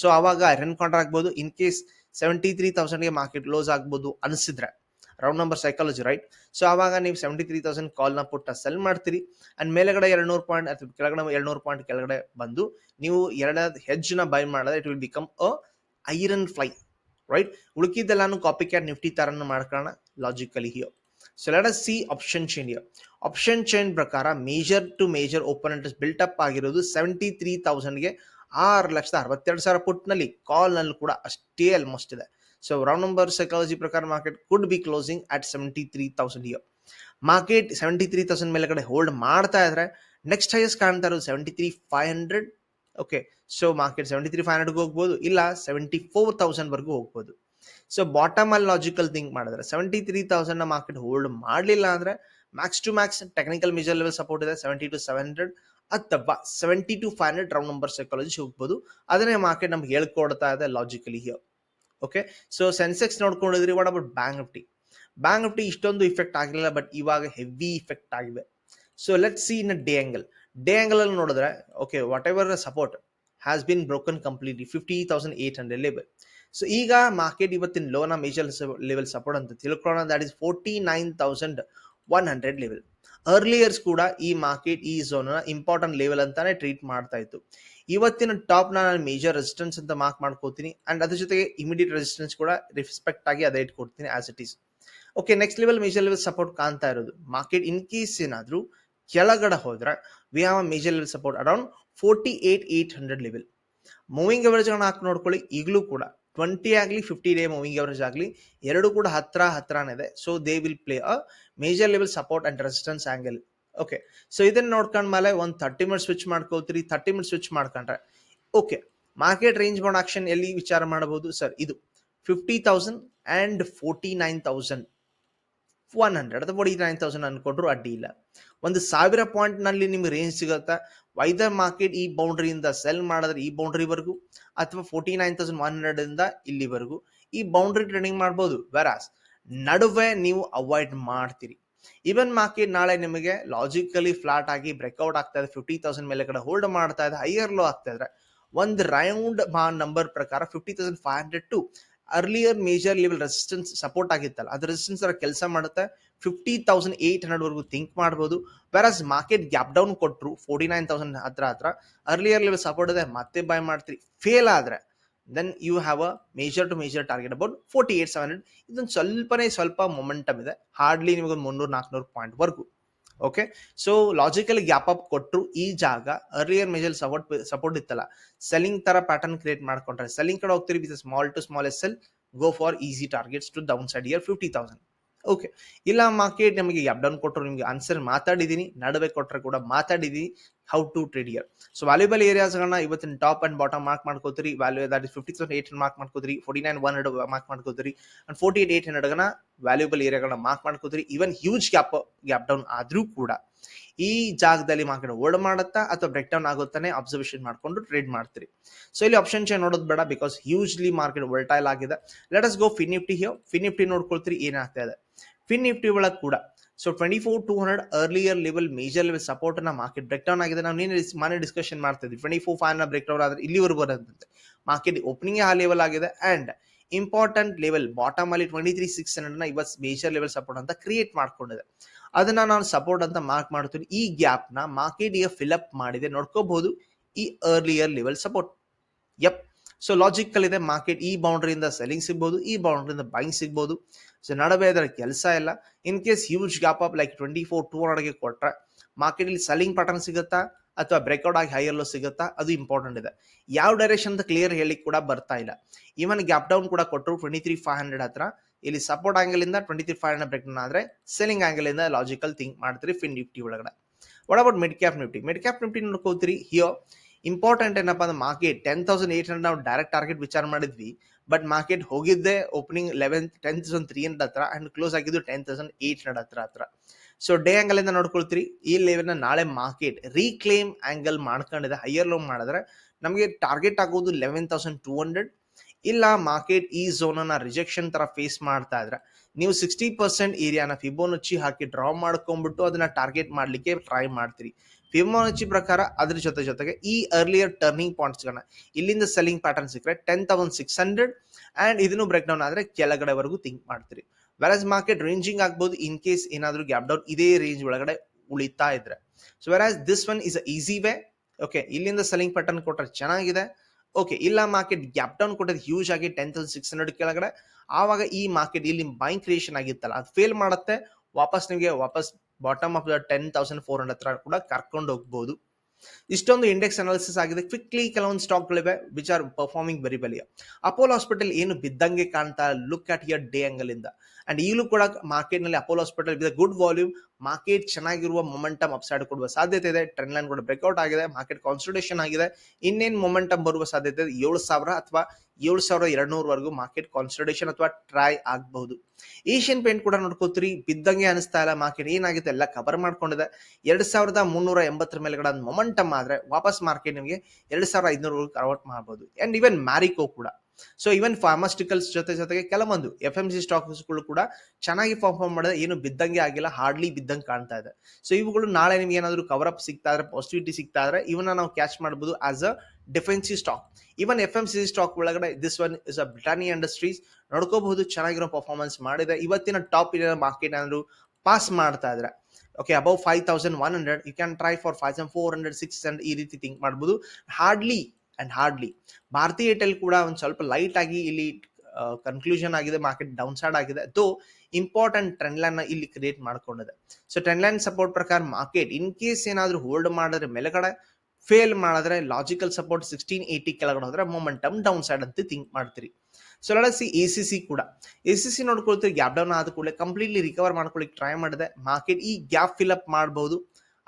ಸೊ ಅವಾಗ ಐರನ್ ಕಾಂಟ್ರ್ ಆಗ್ಬೋದು. ಇನ್ ಕೇಸ್ ಸೆವೆಂಟಿ ತ್ರೀ ತೌಸಂಡ್ಗೆ ಮಾರ್ಕೆಟ್ ಕ್ಲೋಸ್ ಆಗ್ಬೋದು ಅನಿಸಿದ್ರೆ. Round number psychology right so ಆವಾಗ ನೀವು ಸೆವೆಂಟಿ ತ್ರೀ ತೌಸಂಡ್ ಕಾಲ್ನ ಪುಟ್ಟ ಸೆಲ್ ಮಾಡ್ತೀರಿ. ಅಂಡ್ ಮೇಲೆಗಡೆ ಎರಡ್ನೂರು ಪಾಯಿಂಟ್ ಅಥವಾ ಕೆಳಗಡೆ ಎರಡ್ನೂರು ಪಾಯಿಂಟ್ ಕೆಳಗಡೆ ಬಂದು ನೀವು ಎರಡ ಹೆಜ್ಜನ್ನ ಬೈ ಮಾಡಿದ್ರೆ it will become a iron fly right ಉಳುಕಿದ್ದೆಲ್ಲಾನು copy cat Nifty ತರನ ಮಾಡ್ಕೊಳ್ಳೋಣ logically here so let us see option chain here option chain ಪ್ರಕಾರ major to major open interest built up ಆಗಿರೋದು ಸೆವೆಂಟಿ ತ್ರೀ ತೌಸಂಡ್ಗೆ ಆರು ಲಕ್ಷದ ಅರವತ್ತೆರಡು ಸಾವಿರ ಪುಟ್ನಲ್ಲಿ ಕಾಲ್ನಲ್ಲಿ ಕೂಡ ಅಷ್ಟೇ ಆಲ್ಮೋಸ್ಟ್ ಇದೆ. ಸೊ ರೌಂಡ್ ನಂಬರ್ ಸೈಕಾಲಜಿ ಪ್ರಕಾರ market could be closing at seventy three thousand here market seventy three thousand ಮೇಲೆ ಕಡೆ ಹೋಲ್ಡ್ ಮಾಡ್ತಾ ಇದ್ರೆ ನೆಕ್ಸ್ಟ್ ಹೈಯೆಸ್ಟ್ ಕಾಣ್ತಾ ಇರೋದು seventy three five hundred okay so market seventy three five ಹಂಡ್ರೆಡ್ಗೆ ಹೋಗ್ಬೋದು, ಇಲ್ಲ ಸೆವೆಂಟಿ ಫೋರ್ ತೌಸಂಡ್ವರೆಗೂ ಹೋಗ್ಬೋದು. ಸೊ ಬಾಟಮ್ ಅಲ್ಲಿ ಲಾಜಿಕಲ್ ಥಿಂಕ್ ಮಾಡಿದ್ರೆ ಸೆವೆಂಟಿ ತ್ರೀ ತೌಸಂಡ್ನ ಮಾರ್ಕೆಟ್ ಹೋಲ್ಡ್ ಮಾಡಲಿಲ್ಲ ಅಂದ್ರೆ max to max technical major level support ಇದೆ ಸೆವೆಂಟಿ ಟು ಸೆವೆನ್ ಹಂಡ್ರೆಡ್ ಅಥವಾ seventy two five hundred round number psychology ಹೋಗ್ಬೋದು. ಅದನ್ನೇ ಮಾರ್ಕೆಟ್ ನಮ್ಗೆ ಹೇಳ್ಕೊಡ್ತಾ ಇದೆ logically here okay so Sensex ನೋಡ್ಕೊಂಡಿದ್ರಿ what about bank Nifty bank Nifty ಇಷ್ಟೊಂದು ಇಫೆಕ್ಟ್ ಆಗಲಿಲ್ಲ but ಇವಾಗ ಹೆವಿ ಇಫೆಕ್ಟ್ ಆಗಿದೆ so let see in day angle day angle ಅಲ್ಲಿ ನೋಡಿದ್ರೆ okay whatever support has been broken completely fifty thousand eight hundred level so ಈಗ market ಇವತ್ತಿನ ಲೋನ major level support ಅಂತ ತಿಳ್ಕೊಳ್ಳೋಣ. That is forty nine thousand one hundred level earliers ಕೂಡ ಈ market ಈ ಝೋನ್ ಇಂಪಾರ್ಟೆಂಟ್ ಲೆವೆಲ್ ಅಂತಾನೆ ಟ್ರೀಟ್ ಮಾಡ್ತಾ ಇತ್ತು. ಇವತ್ತಿನ ಟಾಪ್ ನಾನು ಮೇಜರ್ ರೆಸಿಸ್ಟೆನ್ಸ್ ಅಂತ ಮಾರ್ಕ್ ಮಾಡ್ಕೋತೀನಿ. ಅಂಡ್ ಅದ್ರ ಜೊತೆಗೆ ಇಮಿಡಿಯೇಟ್ ರೆಸಿಸ್ಟೆನ್ಸ್ ಕೂಡ ರಿಸ್ಪೆಕ್ಟ್ ಆಗಿ ಅದೇ ಇಟ್ಕೊಡ್ತೀನಿ as it is okay next level major level support ಕಾಣ್ತಾ ಇರೋದು. ಮಾರ್ಕೆಟ್ ಇನ್ ಕೇಸ್ ಏನಾದರೂ ಕೆಳಗಡೆ ಹೋದ್ರೆ we have a major level support around forty eight eight hundred level moving ಅವರೇಜ್ಗಳನ್ನ ಹಾಕಿ ನೋಡ್ಕೊಳ್ಳಿ. ಈಗಲೂ ಕೂಡ ಟ್ವೆಂಟಿ ಆಗಲಿ ಫಿಫ್ಟಿ ಡೇ ಮೂವಿಂಗ್ ಎವರೇಜ್ ಆಗಲಿ ಎರಡು ಕೂಡ ಹತ್ರ ಹತ್ರನೇ ಇದೆ. So they will play a major level support and resistance angle okay so ಇದನ್ನ ನೋಡ್ಕೊಂಡ್ಮೇಲೆ ಒಂದು ತರ್ಟಿ ಮಿನಿಟ್ ಸ್ವಿಚ್ ಮಾಡ್ಕೋತೀರಿ ತರ್ಟಿ ಮಿನಿಟ್ ಸ್ವಿಚ್ ಮಾಡ್ಕೊಂಡ್ರೆ okay market range bound action ಎಲ್ಲಿ ವಿಚಾರ ಮಾಡಬಹುದು? ಸರ್ ಇದು fifty thousand and forty nine thousand one hundred ಅಥವಾ ಫೋರ್ಟಿ ನೈನ್ ತೌಸಂಡ್ ಅನ್ಕೊಂಡ್ರು ಅಡ್ಡಿ ಇಲ್ಲ ಒಂದು ಸಾವಿರ ಪಾಯಿಂಟ್ನಲ್ಲಿ ನಿಮ್ಗೆ ರೇಂಜ್ ಸಿಗುತ್ತಾ? ವೈದರ್ ಮಾರ್ಕೆಟ್ ಈ ಬೌಂಡ್ರಿಯಿಂದ ಸೆಲ್ ಮಾಡಿದ್ರೆ ಈ ಬೌಂಡ್ರಿವರೆಗೂ ಅಥವಾ ಫೋರ್ಟಿ ನೈನ್ ತೌಸಂಡ್ ಒನ್ ಹಂಡ್ರೆಡಿಂದ ಇಲ್ಲಿವರೆಗೂ? ಈ ಬೌಂಡ್ರಿ ಟ್ರೇಡಿಂಗ್ ಮಾಡ್ಬೋದು. ವೆರಾಸ್ ನಡುವೆ ನೀವು ಅವಾಯ್ಡ್ ಮಾಡ್ತೀರಿ. ಇವನ್ ಮಾರ್ಕೆಟ್ ನಾಳೆ ನಿಮಗೆ ಲಾಜಿಕಲಿ ಫ್ಲಾಟ್ ಆಗಿ ಬ್ರೇಕ್ಔಟ್ ಆಗ್ತಾ ಇದೆ ಫಿಫ್ಟಿ ತೌಸಂಡ್ ಮೇಲೆ ಕಡೆ ಹೋಲ್ಡ್ ಮಾಡ್ತಾ ಇದೆ ಹೈಯರ್ ಲೋ ಆಗ್ತಾ ಇದ್ರೆ, ಒಂದು ರೌಂಡ್ ನಂಬರ್ ಪ್ರಕಾರ fifty thousand five hundred to earlier major level resistance support ಆಗಿತ್ತಲ್ಲ ಅದು ರೆಸಿಸ್ಟೆನ್ಸ್ ಕೆಲಸ ಮಾಡುತ್ತೆ ಫಿಫ್ಟಿ ತೌಸಂಡ್ ಏಟ್ ಹಂಡ್ರೆಡ್ ವರೆಗೂ ಥಿಂಕ್ ಮಾಡ್ಬೋದು. ವೆರಾಸ್ ಮಾರ್ಕೆಟ್ ಗ್ಯಾಪ್ ಡೌನ್ ಕೊಟ್ಟರು ಫೋರ್ಟಿ ನೈನ್ ತೌಸಂಡ್ ಹತ್ರ ಹತ್ರ ಅರ್ಲಿಯರ್ ಲೆವೆಲ್ ಸಪೋರ್ಟ್ ಇದೆ, ಮತ್ತೆ ಬೈ ಮಾಡ್ತೀರಿ. ಫೇಲ್ ಆದ್ರೆ then you have a major to major target about forty eight seven hundred ಇದೊಂದು ಸ್ವಲ್ಪನೇ ಸ್ವಲ್ಪ ಮೊಮೆಂಟಮ್ ಇದೆ. ಹಾರ್ಡ್ಲಿ ನಿಮಗೊಂದು ಮುನ್ನೂರು ನಾಲ್ಕುನೂರು ಪಾಯಿಂಟ್ ವರ್ಗು. Okay so logical gap up ಕೊಟ್ಟರು ಈ ಜಾಗ ಅರ್ಲಿಯರ್ ಮೇಜರ್ ಸಪೋರ್ಟ್ ಸಪೋರ್ಟ್ ಇತ್ತಲ್ಲ. ಸೆಲ್ಲಿಂಗ್ ತರ ಪ್ಯಾಟರ್ನ್ ಕ್ರಿಯೇಟ್ ಮಾಡ್ಕೊಂಡ್ರೆ ಸೆಲ್ಲಿಂಗ್ ಕಡೆ ಹೋಗ್ತೀರಿ with small to small S L go for easy targets to down side here fifty thousand okay ಇಲ್ಲ ಮಾರ್ಕೆಟ್ ನಿಮಗೆ ಅಪ್ ಡೌನ್ ಕೊಟ್ಟರು ನಿಮಗೆ ಆನ್ಸರ್ ಮಾತಾಡಿದ್ದೀನಿ ನಡುವೆ ಕೊಟ್ಟರೆ ಕೂಡ ಮಾತಾಡಿದ್ದೀನಿ how to trade here so valuable ಏರಿಯಾಸ್ಗಳನ್ನ ಇವತ್ತಿನ ಟಾಪ್ ಅಂಡ್ ಬಾಟಮ್ ಮಾರ್ಕ್ ಮಾಡ್ಕೋತೀರಿ. Value that is fifty thousand eight mark ಮಾಡ್ಕೋತೀರಿ. Forty nine one hundred mark ಮಾಡ್ಕೋತೀರಿ. ಅಂಡ್ ಫೋರ್ಟಿ ಏಟ್ ಏಟ್ ಹಂಡ್ರೆಡ್ನ ವ್ಯಾಲ್ಯೂಬಲ್ ಏರಿಯಾಗಳನ್ನ ಮಾರ್ಕ್ ಮಾಡ್ಕೋತೀರಿ. Even huge gap gap down ಆದ್ರೂ ಕೂಡ. ಈ ಜಾಗದಲ್ಲಿ ಮಾರ್ಕೆಟ್ ಓಲ್ಡ್ ಮಾಡುತ್ತಾ ಅಥವಾ ಬ್ರೇಕ್ ಡೌನ್ ಆಗುತ್ತಾನೆ ಅಬ್ಸರ್ವೇಷನ್ ಮಾಡ್ಕೊಂಡು ಟ್ರೇಡ್ ಮಾಡ್ತೀರಿ. ಸೊ ಇಲ್ಲಿ ಆಪ್ಷನ್ ಚೇನ್ ನೋಡೋದು ಬೇಡ ಬಿಕಾಸ್ ಹ್ಯೂಜ್ಲಿ ಮಾರ್ಕೆಟ್ ವೋಲ್ಟೈಲ್ ಆಗಿದೆ. Let us go Fin Nifty Nifty here Fin Nifty Nifty ನೋಡ್ಕೊಳ್ತೀರಿ ಏನಾಗ್ತಾ ಇದೆ. ಫಿನ್ ನಿಫ್ಟಿ ಒಳಗೆ ಕೂಡ. So twenty four two hundred earlier level major level ಸಪೋರ್ಟ್ನ market break down ಆಗಿದೆ. ನಾವು ನೀನು ಮನೆ ಡಿಸ್ಕಷನ್ ಮಾಡ್ತಾ ಇದ್ವಿ. Twenty four five break down ಆದ್ರೆ ಇಲ್ಲಿವರೆಗೂ ಬರೋದಂತೆ. ಮಾರ್ಕೆಟ್ ಓಪನಿಂಗ್ ಆ ಲೆವೆಲ್ ಆಗಿದೆ ಅಂಡ್ ಇಂಪಾರ್ಟೆಂಟ್ ಲೆವೆಲ್ ಬಾಟಮ್ ಅಲ್ಲಿ ಟ್ವೆಂಟಿ ತ್ರೀ ಸಿಕ್ಸ್ ಹಂಡ್ರೆಡ್ನ ಇವತ್ತು ಮೇಜರ್ ಲೆವೆಲ್ ಸಪೋರ್ಟ್ ಅಂತ ಕ್ರಿಯೇಟ್ ಮಾಡ್ಕೊಂಡಿದೆ. ಅದನ್ನ ನಾನು ಸಪೋರ್ಟ್ ಅಂತ ಮಾರ್ಕ್ ಮಾಡ್ತೀನಿ. ಈ ಗ್ಯಾಪ್ನ ಮಾರ್ಕೆಟ್ ಈಗ ಅಪ್ ಮಾಡಿದೆ. ನೋಡ್ಕೋಬಹುದು ಈ earlier level support yup so logical ಇದೆ ಮಾರ್ಕೆಟ್ ಈ ಬೌಂಡ್ರಿಯಿಂದ ಸೆಲ್ಲಿಂಗ್ ಸಿಗ್ಬೋದು, ಈ ಬೌಂಡ್ರಿಯಿಂದ ಬೈಂಗ್ ಸಿಗ್ಬೋದು. ಸೊ ನಡುವೆ ಅದರ ಕೆಲಸ ಇಲ್ಲ. In case huge gap up like twenty four two ಹಂಡ್ರೆಡ್ಗೆ ಕೊಟ್ಟರೆ ಮಾರ್ಕೆಟ್ ಇಲ್ಲಿ ಸೆಲ್ಲಿಂಗ್ ಪ್ಯಾಟರ್ನ್ ಸಿಗುತ್ತಾ? ಅಥವಾ ಬ್ರೇಕ್ಔಟ್ ಆಗಿ ಹೈಯಲ್ಲೋ ಸಿಗುತ್ತಾ? ಅದು ಇಂಪಾರ್ಟೆಂಟ್ ಇದೆ. ಯಾವ ಡೈರೆಕ್ಷನ್ ಅಂತ ಕ್ಲಿಯರ್ ಹೇಳಿ ಕೂಡ ಬರ್ತಾ ಇಲ್ಲ. ಈವನ್ ಗ್ಯಾಪ್ ಡೌನ್ ಕೂಡ ಕೊಟ್ಟರು ಟ್ವೆಂಟಿ ತ್ರೀ ಫೈವ್ ಹಂಡ್ರೆಡ್ ಹತ್ರ. ಇಲ್ಲಿ ಸಪೋರ್ಟ್ ಆಂಗಲ್ ಇಂದ twenty three five hundred break ಆದರೆ ಸೆಲ್ಲಿಂಗ್ ಆಂಗಲ್ ಇಂದ ಲಾಜಿಕಲ್ ಥಿಂಕ್ ಮಾಡ್ತೀರಿ ಫಿನ್ ನಿಫ್ಟಿ ಒಳಗಡೆ. About mid cap Nifty mid cap Nifty ನೋಡ್ಕೋತೀರಿ here important ಏನಪ್ಪಾ ಅಂದ್ರೆ market ten thousand eight hundred ನಾವು ಡೈರೆಕ್ಟ್ ಟಾರ್ಗೆಟ್ ವಿಚಾರ ಮಾಡಿದ್ವಿ. ಬಟ್ ಮಾರ್ಕೆಟ್ ಹೋಗಿದ್ದೆ opening eleven ten thousand three hundred ಹತ್ರ ಅಂಡ್ ಕ್ಲೋಸ್ ಆಗಿದ್ದು ಟೆನ್ ತೌಸಂಡ್ ಏಟ್ ಹಂಡ್ರೆಡ್ ಹತ್ರ ಹತ್ರ. ಸೊ ಡೇ ಆಂಗಲ್ ಇಂದ ನೋಡ್ಕೊಳ್ತೀರಿ. ಈ ಲೆವೆಲ್ ನಾಳೆ ಮಾರ್ಕೆಟ್ ರೀಕ್ಲೇಮ್ ಆಂಗಲ್ ಮಾಡ್ಕೊಂಡಿದೆ. ಹೈಯರ್ ಲೋ ಮಾಡಿದ್ರೆ ನಮಗೆ ಟಾರ್ಗೆಟ್ ಆಗೋದು ಲೆವೆನ್ ತೌಸಂಡ್ ಟೂ ಹಂಡ್ರೆಡ್ ಇಲ್ಲ ಮಾರ್ಕೆಟ್ ಈ ಝೋನ್ ಅನ್ನ ರಿಜೆಕ್ಷನ್ ತರ ಫೇಸ್ ಮಾಡ್ತಾ ಇದ್ರೆ ನೀವು ಸಿಕ್ಸ್ಟಿ ಪರ್ಸೆಂಟ್ ಏರಿಯಾನ ಫಿಬೋನಚ್ಚಿ ಹಾಕಿ ಡ್ರಾ ಮಾಡ್ಕೊಂಡ್ಬಿಟ್ಟು ಅದನ್ನ ಟಾರ್ಗೆಟ್ ಮಾಡ್ಲಿಕ್ಕೆ ಟ್ರೈ ಮಾಡ್ತೀರಿ. ಫಿಬೋನಚ್ಚಿ ಪ್ರಕಾರ ಅದ್ರ ಜೊತೆ ಜೊತೆಗೆ ಈ ಅರ್ಲಿಯರ್ ಟರ್ನಿಂಗ್ ಪಾಯಿಂಟ್ಸ್ ಗಳನ್ನ ಇಲ್ಲಿಂದ ಸೆಲ್ಲಿಂಗ್ ಪ್ಯಾಟರ್ನ್ ಸಿಕ್ಕರೆ ten thousand six hundred and ಇದನ್ನು ಬ್ರೇಕ್ ಡೌನ್ ಆದ್ರೆ ಕೆಳಗಡೆವರೆಗೂ ಥಿಂಕ್ ಮಾಡ್ತೀರಿ. ವೆರಸ್ ಮಾರ್ಕೆಟ್ ರೇಂಜಿಂಗ್ ಆಗ್ಬೋದು ಇನ್ ಕೇಸ್ ಏನಾದರೂ ಗ್ಯಾಪ್ ಡೌನ್ ಇದೇ ರೇಂಜ್ ಒಳಗಡೆ ಉಳಿತಾ ಇದ್ರೆ. So versus this one is a easy way okay ಇಲ್ಲಿಂದ ಸೆಲ್ಲಿಂಗ್ ಪ್ಯಾಟರ್ನ್ ಕೊಟ್ಟರೆ ಚೆನ್ನಾಗಿದೆ. ಓಕೆ ಇಲ್ಲ ಮಾರ್ಕೆಟ್ ಗ್ಯಾಪ್ ಡೌನ್ ಕೊಟ್ಟದ್ದು ಹ್ಯೂಜ್ ಆಗಿ ಟೆನ್ ತೌಸಂಡ್ ಸಿಕ್ಸ್ ಹಂಡ್ರೆಡ್ ಕೆಳಗಡೆ, ಆವಾಗ ಈ ಮಾರ್ಕೆಟ್ ಇಲ್ಲಿ ಬೈಂಗ್ ಕ್ರಿಯೇಷನ್ ಆಗಿತ್ತಲ್ಲ, ಅದು ಫೇಲ್ ಮಾಡುತ್ತೆ, ವಾಪಸ್ ನಿಮಗೆ ವಾಪಸ್ bottom of the ten thousand four hundred ಹತ್ರ ಕೂಡ ಕರ್ಕೊಂಡು ಹೋಗ್ಬೋದು. ಇಷ್ಟೊಂದು ಇಂಡೆಕ್ಸ್ ಅನಾಲಿಸಿಸ್ ಆಗಿದೆ. ಕ್ವಿಕ್ಲಿ ಕೆಲವೊಂದು ಸ್ಟಾಕ್ಗಳಿವೆ which are performing very well Apollo Hospital ಏನು ಬಿದ್ದಂಗೆ ಕಾಣ್ತಾ look at your day angle ಇಂದ. ಅಂಡ್ ಈಗಲೂ ಕೂಡ ಮಾರ್ಕೆಟ್ನಲ್ಲಿ Apollo Hospital with good volume market ಚೆನ್ನಾಗಿರುವ ಮೊಮೆಂಟಮ್ ಅಪ್ಸೈಡ್ ಕೊಡುವ ಸಾಧ್ಯತೆ ಇದೆ. ಟ್ರೆಂಡ್ ಲೈನ್ ಕೂಡ ಬ್ರೇಕ್ಔಟ್ ಆಗಿದೆ. ಮಾರ್ಕೆಟ್ ಕಾನ್ಸಲ್ಟೇಷನ್ ಆಗಿದೆ. ಇನ್ನೇನು ಮೊಮೆಂಟಮ್ ಬರುವ ಸಾಧ್ಯತೆ ಇದೆ? ಏಳು ಸಾವಿರ ಅಥವಾ ಏಳು ಸಾವಿರ ಎರಡು ನೂರವರೆಗೂ ಮಾರ್ಕೆಟ್ ಕಾನ್ಸಲ್ಟೇಷನ್ ಅಥವಾ ಟ್ರೈ ಆಗಬಹುದು. ಏಷ್ಯನ್ ಪೇಂಟ್ ಕೂಡ ನೋಡ್ಕೋತೀರಿ. ಬಿದ್ದಂಗೆ ಅನಿಸ್ತಾ ಇಲ್ಲ. ಮಾರ್ಕೆಟ್ ಏನಾಗುತ್ತೆ ಎಲ್ಲ ಕವರ್ ಮಾಡ್ಕೊಂಡಿದೆ. ಎರಡ್ ಸಾವಿರದ ಮುನ್ನೂರ ಎಂಬತ್ತರ ಮೇಲೆಗಡೆ ಮೊಮೆಂಟಮ್ ಆದ್ರೆ ವಾಪಸ್ ಮಾರ್ಕೆಟ್ ನಿಮಗೆ ಎರಡ್ ಸಾವಿರದ ಐದುನೂರವರೆಗೂ ಕನ್ವರ್ಟ್ ಮಾಡಬಹುದು ಅಂಡ್ ಈವನ್ ಮ್ಯಾರಿಕೋ ಕೂಡ. ಸೊ ಈವನ್ ಫಾರ್ಮಾಸ್ಟಿಕಲ್ಸ್ ಜೊತೆ ಜೊತೆಗೆ ಕೆಲವೊಂದು ಎಫ್ ಎಂ ಸಿ ಸ್ಟಾಕ್ಸ್ಗಳು ಕೂಡ ಚೆನ್ನಾಗಿ ಪರ್ಫಾರ್ಮ್ ಮಾಡಿದೆ ಏನು ಬಿದ್ದಂಗೆ ಆಗಿಲ್ಲ ಹಾರ್ಡ್ಲಿ ಬಿದ್ದಂಗೆ ಕಾಣ್ತಾ ಇದೆ. ಸೊ ಇವುಗಳು ನಾಳೆ ನಿಮ್ಗೆ ಏನಾದರೂ ಕವರ್ ಅಪ್ ಸಿಗ್ತಾ ಇದ್ರೆ ಪಾಸಿಟಿವಿಟಿ ಸಿಗ್ತಾ ಇದ್ರೆ, ಇವನ್ನ ನಾವು ಕ್ಯಾಚ್ ಮಾಡ್ಬೋದು as a defensive stock even F M C stock ಒಳಗಡೆ this one is a Britannia Industries ನೋಡ್ಕೋಬಹುದು, ಚೆನ್ನಾಗಿರೋ ಪರ್ಫಾರ್ಮೆನ್ಸ್ ಮಾಡಿದೆ. ಇವತ್ತಿನ ಟಾಪ್ ಇನ್ ಮಾರ್ಕೆಟ್ ಏನಾದ್ರು ಪಾಸ್ ಮಾಡ್ತಾ ಇದ್ರೆ okay above five thousand one hundred you can try for five thousand four hundred six hundred ಈ ರೀತಿ think ಮಾಡ್ಬೋದು. Hardly and hardly Bharatiya Airtel ಕೂಡ ಒಂದು ಸ್ವಲ್ಪ ಲೈಟ್ ಆಗಿ ಇಲ್ಲಿ ಕನ್ಕ್ಲೂಷನ್ ಆಗಿದೆ ಮಾರ್ಕೆಟ್ ಡೌನ್ ಸೈಡ್ ಆಗಿದೆ ದೋ ಇಂಪಾರ್ಟೆಂಟ್ ಟ್ರೆಂಡ್ ಲೈನ್ ಇಲ್ಲಿ ಕ್ರಿಯೇಟ್ ಮಾಡ್ಕೊಂಡಿದೆ. ಸೊ ಟ್ರೆಂಡ್ ಲೈನ್ ಸಪೋರ್ಟ್ ಪ್ರಕಾರ ಮಾರ್ಕೆಟ್ ಇನ್ ಕೇಸ್ ಏನಾದರೂ ಹೋಲ್ಡ್ ಮಾಡಿದ್ರೆ ಮೇಲೆಗಡೆ ಫೇಲ್ ಮಾಡಿದ್ರೆ ಲಾಜಿಕಲ್ ಸಪೋರ್ಟ್ ಸಿಕ್ಸ್ಟೀನ್ ಏಯ್ಟಿ ಕೆಳಗಡೆ ಹೋದ್ರೆ ಮೊಮೆಂಟಮ್ ಡೌನ್ ಸೈಡ್ ಅಂತ ಥಿಂಕ್ ಮಾಡ್ತೀರಿ. So see A C C ಕೂಡ. ಎ ಸಿ ಸಿ ನೋಡ್ಕೊಳ್ತೀವಿ ಗ್ಯಾಪ್ ಡೌನ್ ಆದ ಕೂಡಲೇ ಕಂಪ್ಲೀಟ್ಲಿ ರಿಕವರ್ ಮಾಡ್ಕೊಳ್ಳಿಕ್ಕೆ ಟ್ರೈ ಮಾಡಿದೆ. ಮಾರ್ಕೆಟ್ ಈ ಗ್ಯಾಪ್ ಫಿಲ್ ಅಪ್ ಮಾಡಬಹುದು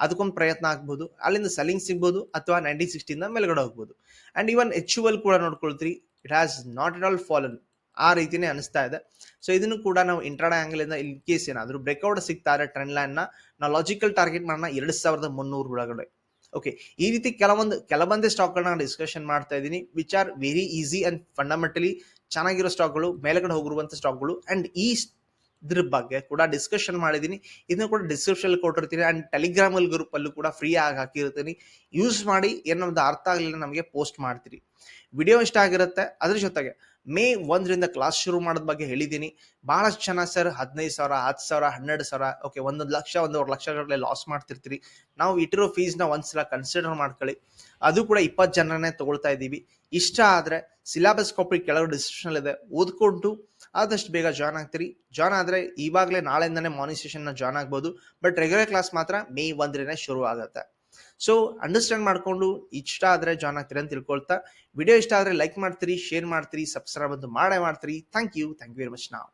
ಅದಕ್ಕೊಂದು ಪ್ರಯತ್ನ ಆಗ್ಬೋದು. ಅಲ್ಲಿಂದ ಸೆಲ್ಲಿಂಗ್ ಸಿಗ್ಬೋದು ಅಥವಾ ನೈನ್ಟೀನ್ ಸಿಕ್ಸ್ಟಿಂದ ಮೇಲ್ಗಡೆ ಹೋಗ್ಬೋದು. And even H U L ಕೂಡ ನೋಡ್ಕೊಳ್ತೀರಿ it has not at all fallen ಆ ರೀತಿನೇ ಅನಿಸ್ತಾ ಇದೆ. ಸೊ ಇದನ್ನು ಕೂಡ ನಾವು ಇಂಟ್ರಾಡ ಆ್ಯಂಗಲ್ ಇಂದ ಇನ್ ಕೇಸ್ ಏನಾದರೂ ಬ್ರೇಕ್ಔಟ್ ಸಿಗ್ತಾರೆ ಟ್ರೆಂಡ್ ಲೈನ್ನ ನಾವು ಲಾಜಿಕಲ್ ಟಾರ್ಗೆಟ್ ಮಾಡೋಣ ಎರಡು ಸಾವಿರದ ಮುನ್ನೂರು ಒಳಗಡೆ. ಓಕೆ ಈ ರೀತಿ ಕೆಲವೊಂದು, ಕೆಲವೊಂದೇ ಸ್ಟಾಕ್ಗಳನ್ನ ಡಿಸ್ಕಷನ್ ಮಾಡ್ತಾ ಇದ್ದೀನಿ which are very easy and fundamentally ಚೆನ್ನಾಗಿರೋ ಸ್ಟಾಕ್ಗಳು ಮೇಲೆಗಡೆ ಹೋಗಿರುವಂಥ ಸ್ಟಾಕ್ಗಳು ಅಂಡ್ ಈ ಇದ್ರ ಬಗ್ಗೆ ಕೂಡ ಡಿಸ್ಕಷನ್ ಮಾಡಿದ್ದೀನಿ ಇದನ್ನು ಕೂಡ ಡಿಸ್ಕ್ರಿಪ್ಷನ್ ಕೊಟ್ಟಿರ್ತೀನಿ. ಅಂಡ್ ಟೆಲಿಗ್ರಾಮ್ ಗ್ರೂಪ್ ಅಲ್ಲೂ ಕೂಡ ಫ್ರೀ ಆಗಿ ಹಾಕಿರ್ತೀನಿ. ಯೂಸ್ ಮಾಡಿ ಏನೊಂದು ಅರ್ಥ ಆಗಲಿಲ್ಲ ನಮಗೆ ಪೋಸ್ಟ್ ಮಾಡ್ತೀರಿ. ವಿಡಿಯೋ ಇಷ್ಟ ಆಗಿರುತ್ತೆ. ಅದ್ರ ಜೊತೆಗೆ ಮೇ ಒಂದರಿಂದ ಕ್ಲಾಸ್ ಶುರು ಮಾಡೋದ್ ಬಗ್ಗೆ ಹೇಳಿದ್ದೀನಿ ಬಹಳಷ್ಟು ಜನ ಸರ್ ಹದಿನೈದು ಸಾವಿರ, ಹತ್ತು ಸಾವಿರ, ಹನ್ನೆರಡು ಸಾವಿರ ಓಕೆ ಒಂದೊಂದು ಲಕ್ಷ, ಒಂದೂವರೆ ಲಕ್ಷಗಳಲ್ಲಿ ಲಾಸ್ ಮಾಡ್ತಿರ್ತೀರಿ. ನಾವು ಇಟ್ಟಿರೋ ಫೀಸ್ನ ಒಂದ್ಸಲ ಕನ್ಸಿಡರ್ ಮಾಡ್ಕೊಳ್ಳಿ. ಅದು ಕೂಡ ಇಪ್ಪತ್ತು ಜನರನ್ನೇ ತಗೊಳ್ತಾ ಇದ್ದೀವಿ. ಇಷ್ಟ ಆದರೆ ಸಿಲೆಬಸ್ ಕಾಪಿ ಕೆಳಗಡೆ ಡಿಸ್ಕ್ರಿಪ್ಷನ್ ಇದೆ ಓದ್ಕೊಂಡು ಆದಷ್ಟು ಬೇಗ ಜಾಯ್ನ್ ಆಗ್ತೀರಿ. ಜಾಯ್ನ್ ಆದರೆ ಇವಾಗಲೇ ನಾಳೆಯಿಂದನೇ ಮಾರ್ನಿಂಗ್ ಸೆಷನ್ನ ಜಾಯ್ನ್ ಆಗ್ಬೋದು. ಬಟ್ ರೆಗ್ಯುಲರ್ ಕ್ಲಾಸ್ ಮಾತ್ರ ಮೇ ಒಂದರಿಂದ ಶುರು ಆಗುತ್ತೆ. ಸೊ ಅಂಡರ್ಸ್ಟ್ಯಾಂಡ್ ಮಾಡಿಕೊಂಡು ಇಷ್ಟ ಆದರೆ ಜಾಯ್ನ್ ಆಗ್ತೀರಿ ಅಂತ ತಿಳ್ಕೊಳ್ತಾ. ವಿಡಿಯೋ ಇಷ್ಟ ಆದರೆ ಲೈಕ್ ಮಾಡ್ತೀರಿ ಶೇರ್ ಮಾಡ್ತೀರಿ ಸಬ್ಸ್ಕ್ರೈಬ್ ಅಂತೂ ಮಾಡೇ ಮಾಡ್ತೀರಿ. Thank you thank you very much ನಾವು